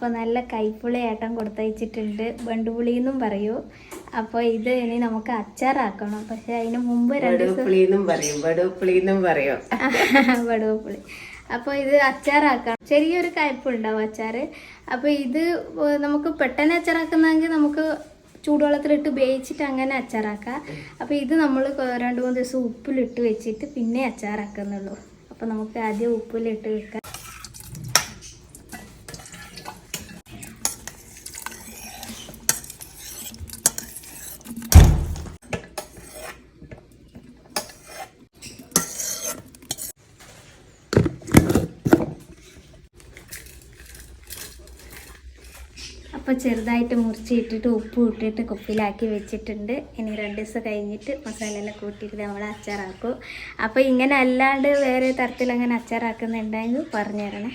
അപ്പോൾ നല്ല കൈപ്പുളി ഏട്ടൻ കൊടുത്തയച്ചിട്ടുണ്ട്. ബണ്ടുപുളി എന്നും പറയൂ. അപ്പോൾ ഇത് ഇനി നമുക്ക് അച്ചാറാക്കണം. പക്ഷെ അതിന് മുമ്പ് രണ്ട് ദിവസം വടുവപ്പുളി. അപ്പോൾ ഇത് അച്ചാറാക്കണം. ചെറിയൊരു കയ്പുണ്ടാവും അച്ചാറ്. അപ്പോൾ ഇത് നമുക്ക് പെട്ടെന്ന് അച്ചാറാക്കുന്നെങ്കിൽ നമുക്ക് ചൂടുവെള്ളത്തിലിട്ട് വേവിച്ചിട്ട് അങ്ങനെ അച്ചാറാക്കാം. അപ്പോൾ ഇത് നമ്മൾ രണ്ട് മൂന്ന് ദിവസം ഉപ്പിലിട്ട് വെച്ചിട്ട് പിന്നെ അച്ചാറാക്കുന്നുള്ളൂ. അപ്പോൾ നമുക്ക് ആദ്യം ഉപ്പിലിട്ട് വെക്കാം. അപ്പോൾ ചെറുതായിട്ട് മുറിച്ചിട്ടിട്ട് ഉപ്പ് ഇട്ടിട്ട് കുപ്പിയിലാക്കി വെച്ചിട്ടുണ്ട്. ഇനി രണ്ട് ദിവസം കഴിഞ്ഞിട്ട് മസാലയെല്ലാം കൂട്ടിയിട്ട് നമ്മൾ അച്ചാറാക്കും. അപ്പോൾ ഇങ്ങനെ അല്ലാണ്ട് വേറെ തരത്തിൽ അങ്ങനെ അച്ചാറാക്കുന്നുണ്ടെങ്കിൽ പറഞ്ഞു തരണേ